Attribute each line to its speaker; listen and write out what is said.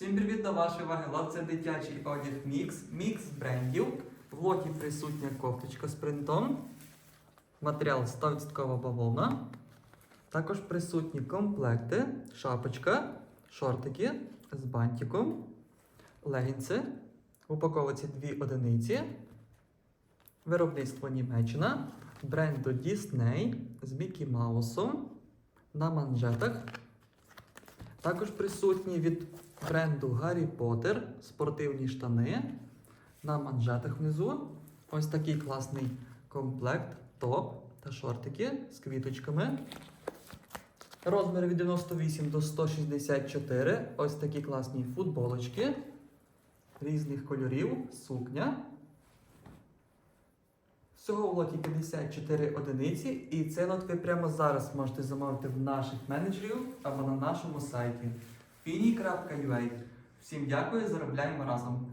Speaker 1: Всім привіт до вашої уваги! Лот це дитячий одяг мікс, мікс брендів. В лоті присутня кофточка з принтом. Матеріал 100% бавовна. Також присутні комплекти, шапочка, шортики з бантиком, легінці. В упаковці дві одиниці. Виробництво Німеччина. Бренду Disney з Мікі Маусом на манжетах. Також присутні від бренду Гаррі Поттер спортивні штани на манжетах внизу. Ось такий класний комплект, топ та шортики з квіточками. Розміри від 98 до 164. Ось такі класні футболочки різних кольорів, сукня. Всього в лоті 54 одиниці, і цей лот ви прямо зараз можете замовити в наших менеджерів або на нашому сайті fini.ua. Всім дякую, заробляємо разом.